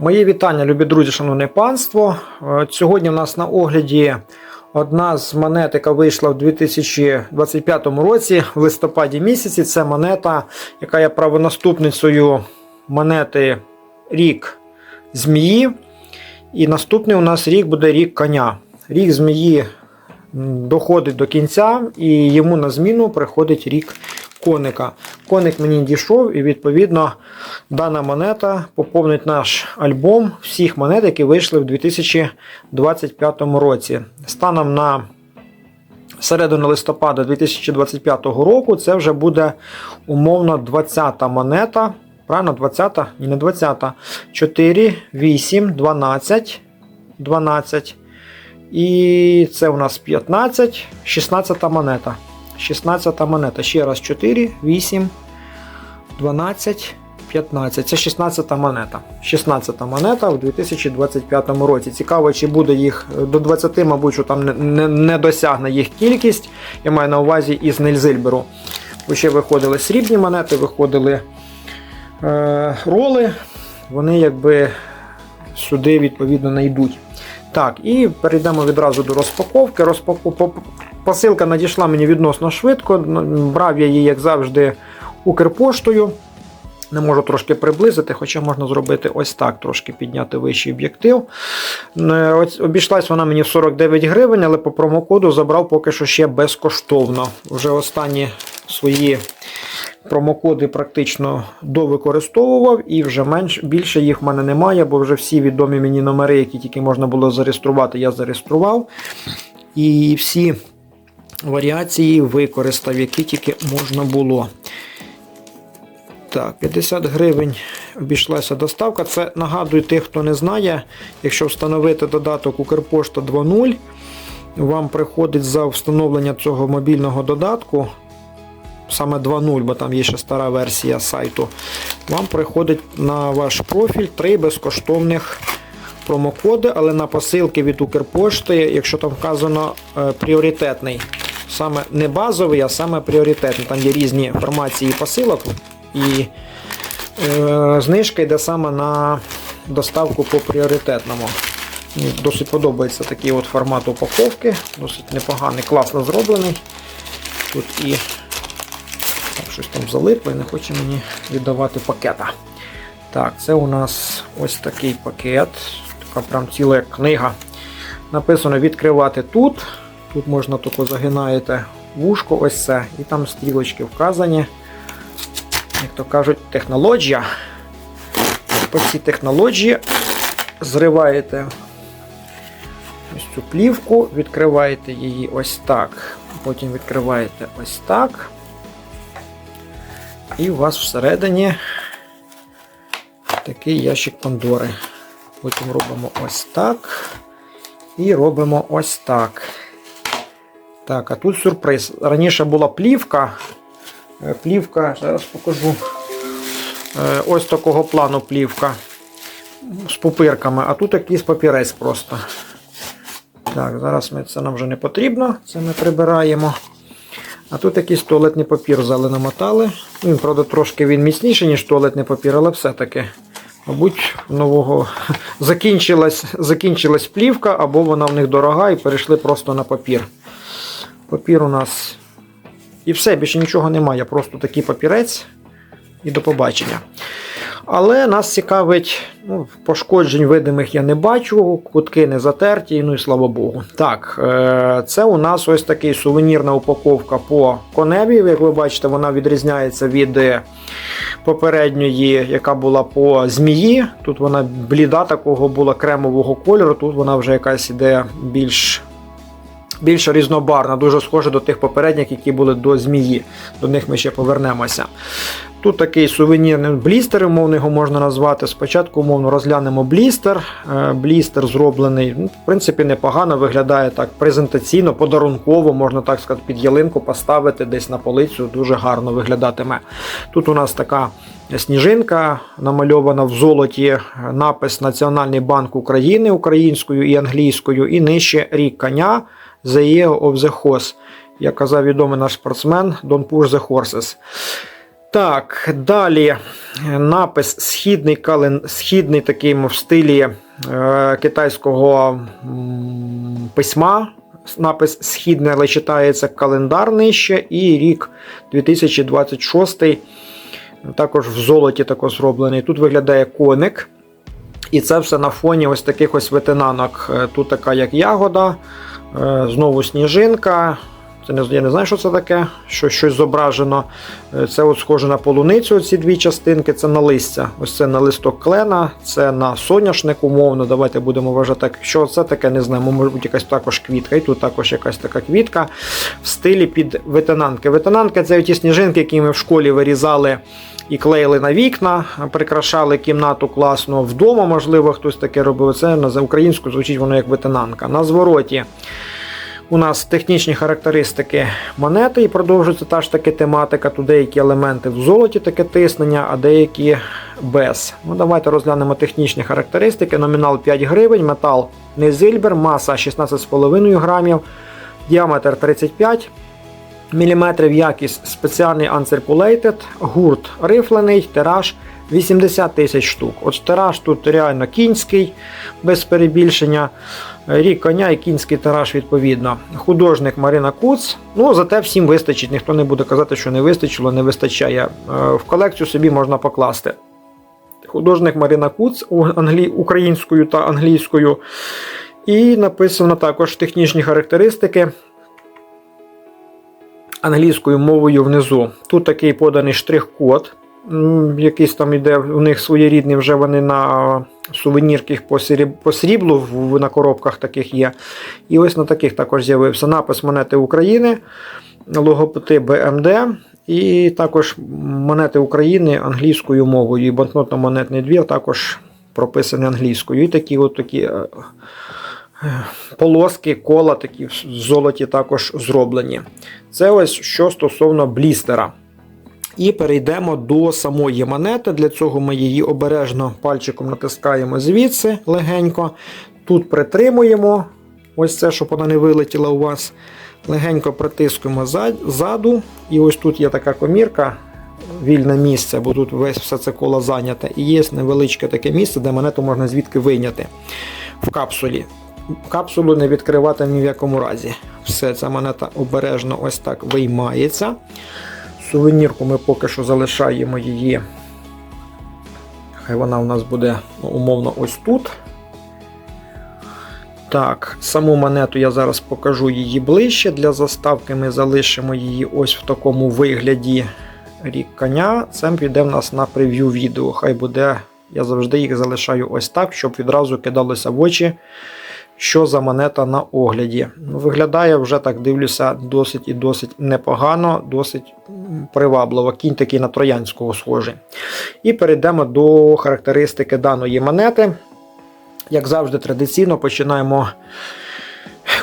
Мої вітання, любі друзі, шановне панство. Е, Сьогодні у нас на огляді одна з монет, яка вийшла в 2025 році, в листопаді місяці. Це монета, яка є правонаступницею монети рік змії. І наступний у нас рік буде рік коня. Рік змії доходить до кінця, і йому на зміну приходить рік коника. Коник мені дійшов, і відповідно дана монета поповнить наш альбом всіх монет, які вийшли в 2025 році. Станом на середину листопада 2025 року це вже буде умовно 20-та монета. Правильно, 20-та? Ні, не 20-та. 4, 8, 12, 12. І це у нас 15, 16 монета. 16 монета. Ще раз 4, 8, 12, 15. Це 16 монета. 16 монета в 2025 році. Цікаво, чи буде їх до 20, мабуть, що там не, не, не досягне їх кількість. Я маю на увазі із Нельзильберу. Бо ще виходили срібні монети, виходили е, роли. Вони якби сюди відповідно не. Так, і перейдемо відразу до розпаковки. Розпаку... по- Посилка надійшла мені відносно швидко. Брав я її, як завжди, Укрпоштою. Не можу трошки приблизити, хоча можна зробити ось так, трошки підняти вищий об'єктив. Обійшлась вона мені в 49 гривень, але по промокоду забрав поки що ще безкоштовно. Вже останні свої промокоди практично довикористовував і вже менш більше їх в мене немає, бо вже всі відомі мені номери, які тільки можна було зареєструвати, я зареєстрував. І всі варіації використав, які тільки можна було. Так, 50 гривень обійшлася доставка. Це нагадую тих, хто не знає, якщо встановити додаток Укрпошта 2.0, вам приходить за встановлення цього мобільного додатку, саме 2.0, бо там є ще стара версія сайту, вам приходить на ваш профіль три безкоштовних промокоди, але на посилки від Укрпошти, якщо там вказано е, пріоритетний. Саме не базовий, а саме пріоритетний. Там є різні формації посилок. І е, знижка йде саме на доставку по пріоритетному. Мені досить подобається такий от формат упаковки. Досить непоганий, класно зроблений. Тут і так, щось там залипло і не хоче мені віддавати пакета. Так, це у нас ось такий пакет. Така прям ціла книга. Написано відкривати тут. Тут можна тільки загинаєте вушко, ось це, і там стрілочки вказані. Як то кажуть, технологія. По цій технології зриваєте ось цю плівку, відкриваєте її ось так. Потім відкриваєте ось так. І у вас всередині такий ящик Пандори. Потім робимо ось так. І робимо ось так. Так, а тут сюрприз. Раніше була плівка. Е, Плівка, зараз покажу. Е, Ось такого плану плівка з пупирками, а тут якийсь папірець просто. Так, зараз ми, це нам вже не потрібно, це ми прибираємо. А тут якийсь туалетний папір взяли намотали. Ну, Він, правда, трошки він міцніший, ніж туалетний папір, але все-таки. Мабуть, нового закінчилась, закінчилась плівка, або вона в них дорога і перейшли просто на папір. Папір у нас. І все, більше нічого немає, просто такий папірець і до побачення. Але нас цікавить, ну, пошкоджень видимих я не бачу, кутки не затерті, ну і слава Богу. Так, е, це у нас ось такий сувенірна упаковка по коневі. Як ви бачите, вона відрізняється від попередньої, яка була по змії. Тут вона бліда такого була кремового кольору, тут вона вже якась іде більш. Більш різнобарна, дуже схожа до тих попередніх, які були до змії. До них ми ще повернемося. Тут такий сувенірний блістер, умовно його можна назвати. Спочатку, умовно, розглянемо блістер. Е, Блістер зроблений, ну, в принципі, непогано виглядає так презентаційно, подарунково, можна так сказати, під ялинку поставити десь на полицю, дуже гарно виглядатиме. Тут у нас така сніжинка намальована в золоті, напис Національний банк України українською і англійською, і нижче рік коня The Year of the Horse. Як казав відомий наш спортсмен, Don't push the horses. Так, далі напис східний кален... східний такий в стилі е, китайського м, письма. Напис східний, але читається календар нижче, і рік 2026. Також в золоті також зроблений. Тут виглядає коник. І це все на фоні ось таких ось ветенанок. Е, Тут така як ягода, знову сніжинка. Це не, я не знаю, що це таке, що щось зображено. Е, Це от схоже на полуницю, ці дві частинки, це на листя. Ось це на листок клена, це на соняшник, умовно. Давайте будемо вважати, так. що це таке, не знаю, може бути якась також квітка. І тут також якась така квітка в стилі під ветенанки. Ветенанки це ті сніжинки, які ми в школі вирізали і клеїли на вікна, прикрашали кімнату класно вдома, можливо, хтось таке робив. Це на українську звучить воно як ветенанка. На звороті у нас технічні характеристики монети і продовжується та ж таки тематика. Тут деякі елементи в золоті таке тиснення, а деякі без. Ну, Давайте розглянемо технічні характеристики. Номінал 5 гривень, метал незильбер, маса 16,5 грамів, діаметр 35 мм, якість спеціальний uncirculated, гурт рифлений, тираж 80 тисяч штук. От тираж тут реально кінський, без перебільшення. Рік коня і кінський тираж відповідно. Художник Марина Куц. Ну, зате всім вистачить. Ніхто не буде казати, що не вистачило, не вистачає. Е, В колекцію собі можна покласти. Художник Марина Куц українською та англійською. І написано також технічні характеристики англійською мовою внизу. Тут такий поданий штрих-код. Якийсь там іде у них своєрідний, вже вони на сувенірках по, сріблу на коробках таких є. І ось на таких також з'явився напис монети України, логотип BMD. І також монети України англійською мовою. І банкнотно-монетний двір також прописаний англійською. І такі от такі е, полоски, кола такі в золоті також зроблені. Це ось що стосовно блістера. І перейдемо до самої монети. Для цього ми її обережно пальчиком натискаємо звідси легенько. Тут притримуємо. Ось це, щоб вона не вилетіла у вас. Легенько притискуємо ззаду. І ось тут є така комірка, вільне місце, бо тут весь все це коло зайняте. І є невеличке таке місце, де монету можна звідки вийняти в капсулі. Капсулу не відкривати ні в якому разі. Все, ця монета обережно ось так виймається. Сувенірку ми поки що залишаємо її. Хай вона у нас буде ну, умовно ось тут. Так, саму монету я зараз покажу її ближче. Для заставки ми залишимо її ось в такому вигляді рік коня. Це піде в нас на прев'ю відео. Хай буде. Я завжди їх залишаю ось так, щоб відразу кидалося в очі, що за монета на огляді. Виглядає вже так, дивлюся, досить і досить непогано, досить привабливо. Кінь такий на троянського схожий. І перейдемо до характеристики даної монети. Як завжди, традиційно починаємо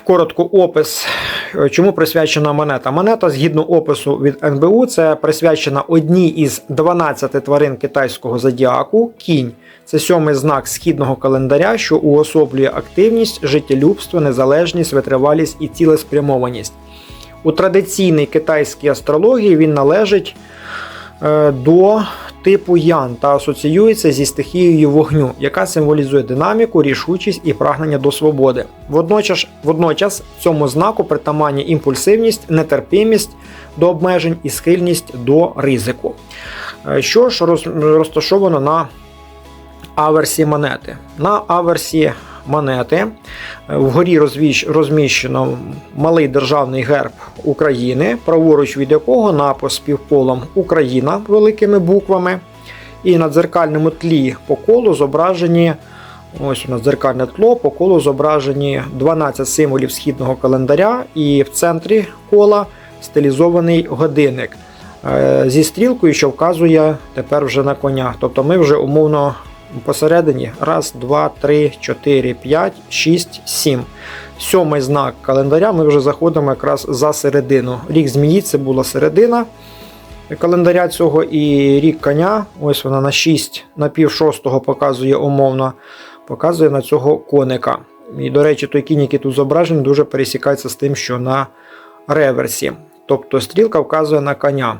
коротко опис, е, чому присвячена монета. Монета, згідно опису від НБУ, це присвячена одній із 12 тварин китайського зодіаку. Кінь це сьомий знак східного календаря, що уособлює активність, життєлюбство, незалежність, витривалість і цілеспрямованість. У традиційній китайській астрології він належить е, до типу Ян та асоціюється зі стихією вогню, яка символізує динаміку, рішучість і прагнення до свободи. Водночас, водночас цьому знаку притаманні імпульсивність, нетерпимість до обмежень і схильність до ризику. Е, Що ж розташовано на аверсі монети? На аверсі монети е, вгорі розміщено малий державний герб України, праворуч від якого напис півполом Україна великими буквами. І на дзеркальному тлі по колу зображені. Ось у дзеркальне тло, по колу зображені 12 символів східного календаря, і в центрі кола стилізований годинник е, зі стрілкою, що вказує тепер вже на коня. Тобто ми вже умовно посередині. Раз, два, три, чотири, п'ять, шість, сім. Сьомий знак календаря ми вже заходимо якраз за середину. Рік змії це була середина календаря цього, і рік коня. Ось вона на 6, на пів шостого показує умовно, показує на цього коника. І, до речі, той кінь, який тут зображений, дуже пересікається з тим, що на реверсі. Тобто стрілка вказує на коня.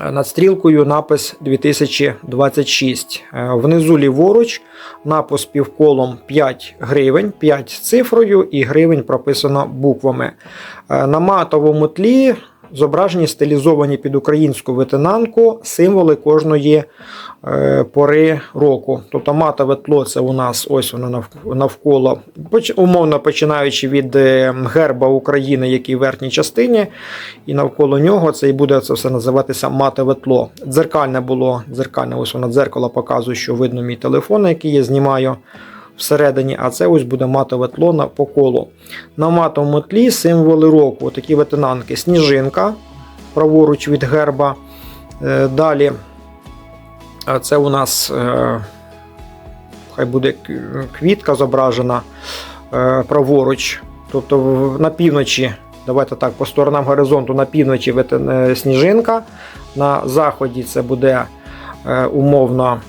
Над стрілкою напис 2026. Е, Внизу ліворуч напис півколом 5 гривень, 5 з цифрою і гривень прописано буквами. Е, На матовому тлі зображені стилізовані під українську ветенанку символи кожної е, пори року. Тобто матове тло це у нас ось воно навколо, умовно починаючи від е, герба України, який в верхній частині, і навколо нього це і буде це все називатися матове тло. Дзеркальне було, дзеркальне, ось воно дзеркало показує, що видно мій телефон, який я знімаю всередині, а це ось буде матове тло на, по колу. На матовому тлі символи року, такі ветенанки. Сніжинка, праворуч від герба. Е, Далі це у нас е, хай буде квітка зображена е, праворуч. Тобто на півночі, давайте так, по сторонам горизонту на півночі сніжинка, на заході це буде умовно,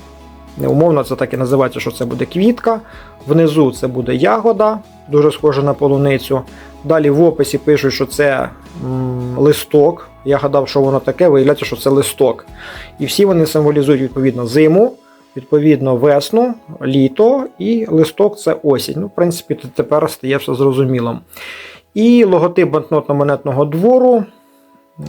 умовно, це так і називається, що це буде квітка. Внизу це буде ягода, дуже схожа на полуницю. Далі в описі пишуть, що це м, листок. Я гадав, що воно таке, виявляється, що це листок. І всі вони символізують відповідно зиму, відповідно весну, літо і листок це осінь. Ну, в принципі, тепер стає все зрозумілим. І логотип банкнотно-монетного двору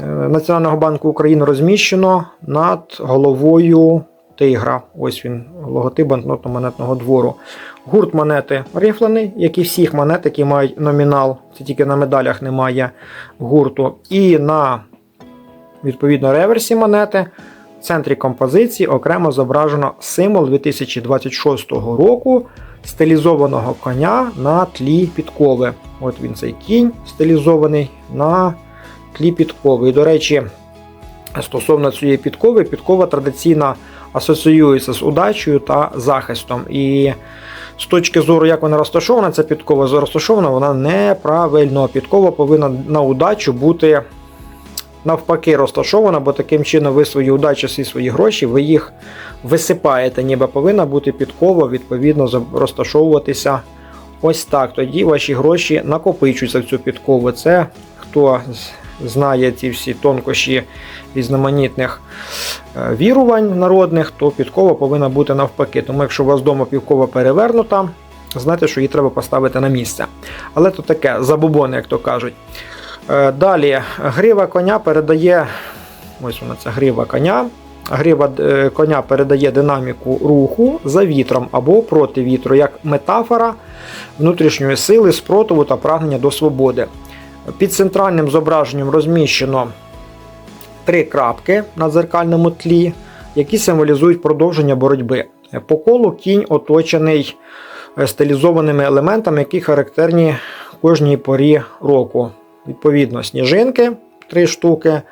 е, Національного банку України розміщено над головою тигра. Ось він, логотип банкнотно-монетного двору. Гурт монети рифлений, як і всіх монет, які мають номінал. Це тільки на медалях немає гурту. І на відповідно реверсі монети в центрі композиції окремо зображено символ 2026 року стилізованого коня на тлі підкови. От він цей кінь стилізований на тлі підкови. І, до речі, стосовно цієї підкови, підкова традиційно асоціюється з удачею та захистом. І з точки зору, як вона розташована, ця підкова розташована, вона неправильно. Підкова повинна на удачу бути навпаки розташована, бо таким чином ви свої удачі, всі свої гроші, ви їх висипаєте, ніби повинна бути підкова, відповідно, розташовуватися ось так. Тоді ваші гроші накопичуються в цю підкову. Це хто знає ці всі тонкощі різноманітних е, вірувань народних, то підкова повинна бути навпаки. Тому якщо у вас вдома підкова перевернута, знайте, що її треба поставити на місце. Але то таке забобони, як то кажуть. Е, Далі грива коня передає. Ось вона ця грива коня. Грива е, коня передає динаміку руху за вітром або проти вітру, як метафора внутрішньої сили, спротиву та прагнення до свободи. Під центральним зображенням розміщено три крапки на дзеркальному тлі, які символізують продовження боротьби. По колу кінь оточений е, стилізованими елементами, які характерні кожній порі року. Відповідно, сніжинки три штуки,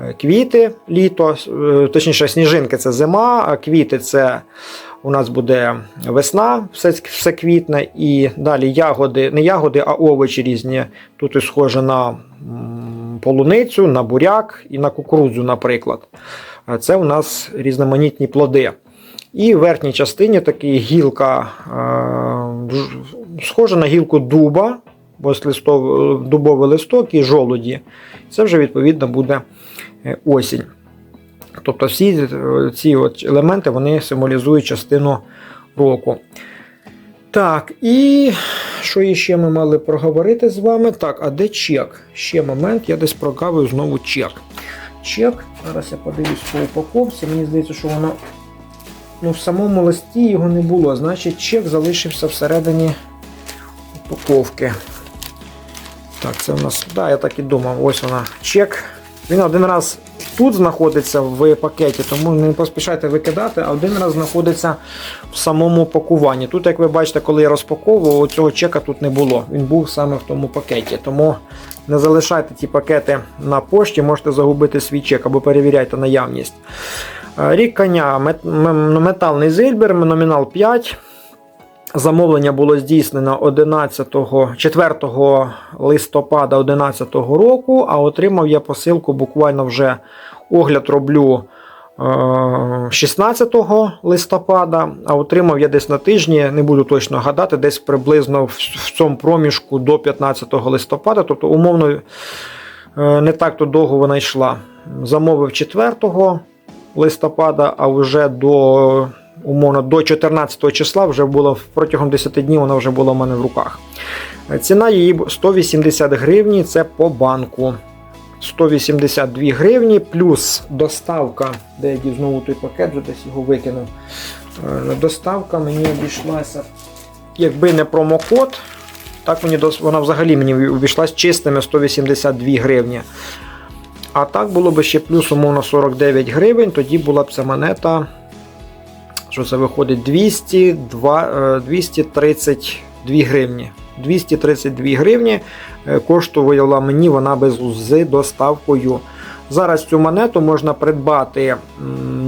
е, квіти літо, е, точніше, сніжинки це зима, а квіти це у нас буде весна, все, все квітне, і далі ягоди, не ягоди, а овочі різні. Тут і схоже на полуницю, на буряк і на кукурудзу, наприклад. Це у нас різноманітні плоди. І в верхній частині такий гілка, е, схожа на гілку дуба, бо дубовий листок і жолуді. Це вже відповідно буде е, осінь. Тобто всі е, ці от елементи вони символізують частину року. Так, і що іще ми мали проговорити з вами? Так, а де чек? Ще момент, я десь прогавив знову чек. Чек, зараз я подивлюсь по упаковці. Мені здається, що воно ну, в самому листі його не було. Значить, чек залишився всередині упаковки. Так, це у нас, да, я так і думав, ось вона чек. Він один раз тут знаходиться в пакеті, тому не поспішайте викидати, а один раз знаходиться в самому пакуванні. Тут, як ви бачите, коли я розпаковував, цього чека тут не було. Він був саме в тому пакеті. Тому не залишайте ті пакети на пошті, можете загубити свій чек або перевіряйте наявність. Е, Рік коня, мет- металний зильбер, номінал 5. Замовлення було здійснено 11, 4 листопада 2011 року, а отримав я посилку буквально вже огляд роблю е, 16 листопада, а отримав я десь на тижні, не буду точно гадати, десь приблизно в, в цьому проміжку до 15 листопада, тобто умовно е, не так то довго вона йшла. замовив 4 листопада, а вже до умовно до 14 числа вже було протягом 10 днів вона вже була в мене в руках. Ціна її 180 гривні, це по банку. 182 гривні, плюс доставка, де я знову той пакет, вже десь його викинув. Е, Доставка мені обійшлася, якби не промокод, так мені вона взагалі мені обійшлась чистими 182 гривні. А так було б ще плюс умовно 49 гривень, тоді була б ця монета. Що це виходить 202, е, 232 гривні. 232 гривні е, коштувала мені вона без з доставкою. Зараз цю монету можна придбати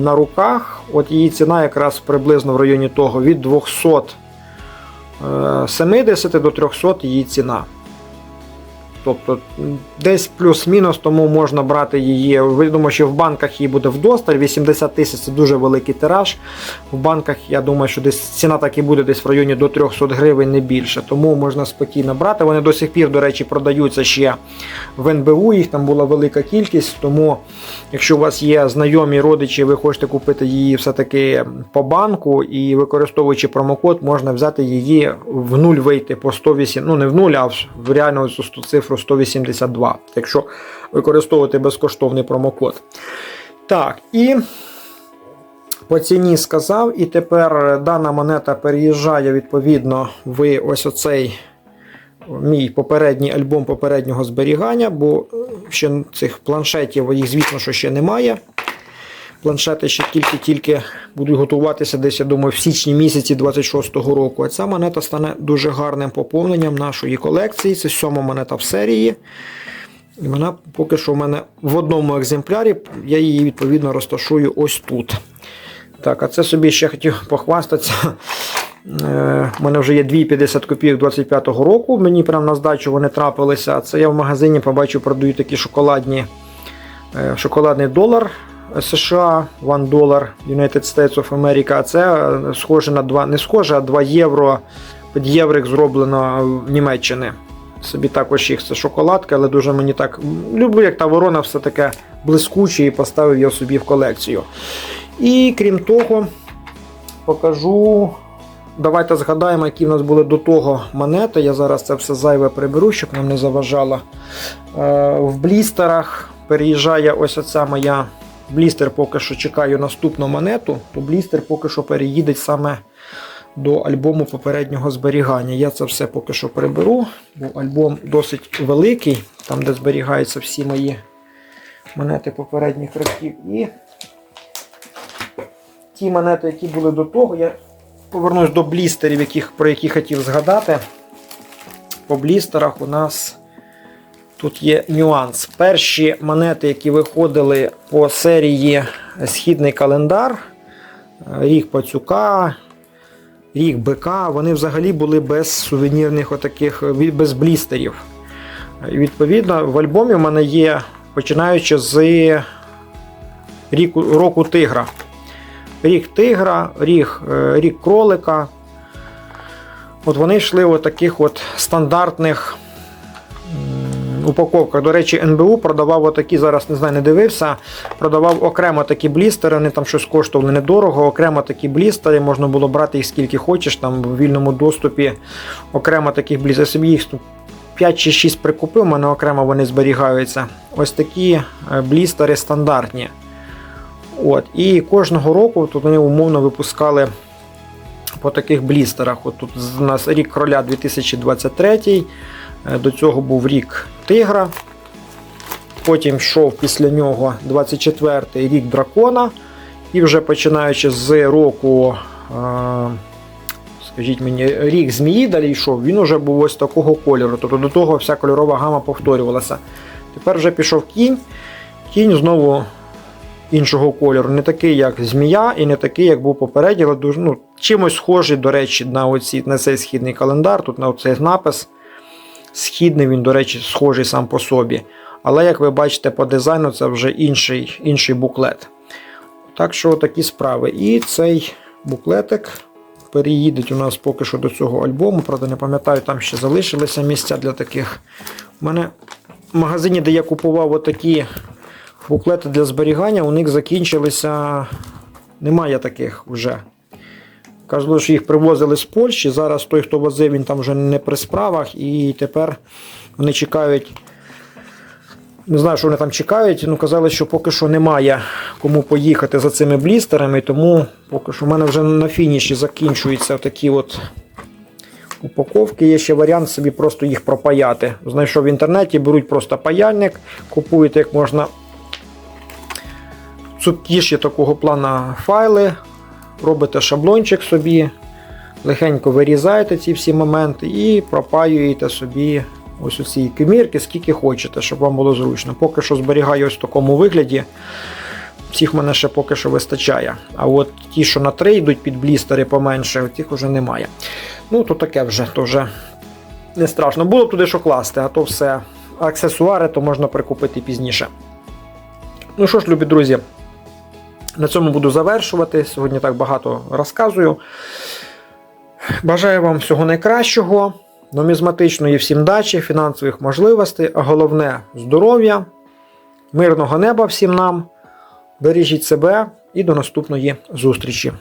на руках. От її ціна якраз приблизно в районі того від 270 до 300 її ціна. Тобто десь плюс-мінус, тому можна брати її. Видимо, що в банках її буде вдосталь. 80 тисяч це дуже великий тираж. В банках, я думаю, що десь ціна так і буде десь в районі до 300 гривень, не більше. Тому можна спокійно брати. Вони до сих пір, до речі, продаються ще в НБУ. Їх там була велика кількість. Тому, якщо у вас є знайомі родичі, ви хочете купити її все-таки по банку і використовуючи промокод, можна взяти її в нуль вийти по 108, ну не в нуль, а в реальну цифру 182, якщо використовувати безкоштовний промокод. Так, і по ціні сказав, і тепер дана монета переїжджає відповідно в ось оцей мій попередній альбом попереднього зберігання, бо ще цих планшетів, їх, звісно, що ще немає. Планшети ще тільки-тільки будуть готуватися десь, я думаю, в січні місяці 26-го року. А ця монета стане дуже гарним поповненням нашої колекції. Це сьома монета в серії. І вона поки що в мене в одному екземплярі, я її відповідно розташую ось тут. Так, а це собі ще хотів похвастатися. Е, У мене вже є 2,50 копійок 25-го року. Мені прямо на здачу вони трапилися. Це я в магазині побачив, продають такі шоколадні е, шоколадний долар США, 1 долар United States of America. Це е, схоже на 2, не схоже, а 2 євро. Під єврик зроблено в Німеччини. Собі також їх це шоколадка, але дуже мені так люблю, як та ворона, все таке блискуче і поставив його собі в колекцію. І крім того, покажу. Давайте згадаємо, які в нас були до того монети. Я зараз це все зайве приберу, щоб нам не заважало. Е, В блістерах переїжджає ось оця моя блістер, поки що чекаю наступну монету, то блістер поки що переїде саме до альбому попереднього зберігання. Я це все поки що приберу, бо альбом досить великий, там де зберігаються всі мої монети попередніх років. І ті монети, які були до того, я повернусь до блістерів, яких, про які хотів згадати. По блістерах у нас тут є нюанс. Перші монети, які виходили по серії Східний календар, рік Пацюка, рік БК, вони взагалі були без сувенірних отаких, без блістерів. Відповідно, в альбомі в мене є, починаючи з ріку, року тигра. Рік тигра, рік, е, рік кролика. От вони йшли в таких от стандартних упаковках. До речі, НБУ продавав отакі, зараз не знаю, не дивився. Продавав окремо такі блістери, вони там щось коштували недорого, окремо такі блістери, можна було брати їх скільки хочеш, там в вільному доступі окремо таких блістерів. Собі їх 5 чи 6 прикупив, у мене окремо вони зберігаються. Ось такі е, блістери стандартні. От, і кожного року тут вони умовно випускали по таких блістерах. От тут у нас рік кроля 2023, е, до цього був рік тигра. Потім йшов після нього 24-й рік дракона. І вже починаючи з року, е, скажіть мені, рік змії далі йшов, він вже був ось такого кольору. Тобто до того вся кольорова гама повторювалася. Тепер вже пішов кінь. Кінь знову іншого кольору, не такий, як змія, і не такий, як був попередній, але ну, чимось схожий, до речі, на, оці, на цей східний календар. Тут на цей напис. Східний він, до речі, схожий сам по собі. Але, як ви бачите, по дизайну це вже інший, інший буклет. Так що такі справи. І цей буклетик переїде у нас поки що до цього альбому. Правда, не пам'ятаю, там ще залишилися місця для таких. У мене в магазині, де я купував отакі буклети для зберігання у них закінчилися. Немає таких вже. Кажуть, що їх привозили з Польщі. Зараз той, хто возив, він там вже не при справах, і тепер вони чекають. Не знаю, що вони там чекають. Ну, казали, що поки що немає кому поїхати за цими блістерами, тому поки що в мене вже на фініші закінчуються такі от упаковки. Є ще варіант собі просто їх пропаяти. Знайшов в інтернеті, беруть просто паяльник, купують як можна цупкіші такого плана файли, робите шаблончик собі, легенько вирізаєте ці всі моменти і пропаюєте собі ось у ці комірки, скільки хочете, щоб вам було зручно. Поки що зберігаю ось в такому вигляді. Всіх мене ще поки що вистачає. А от ті, що на три йдуть під блістери поменше, тих вже немає. Ну, то таке вже, то вже не страшно. Було б туди що класти, а то все аксесуари, то можна прикупити пізніше. Ну що ж, любі друзі, на цьому буду завершувати. Сьогодні так багато розказую. Бажаю вам всього найкращого, нумізматичної всім дачі, фінансових можливостей, а головне здоров'я, мирного неба всім нам. Бережіть себе і до наступної зустрічі.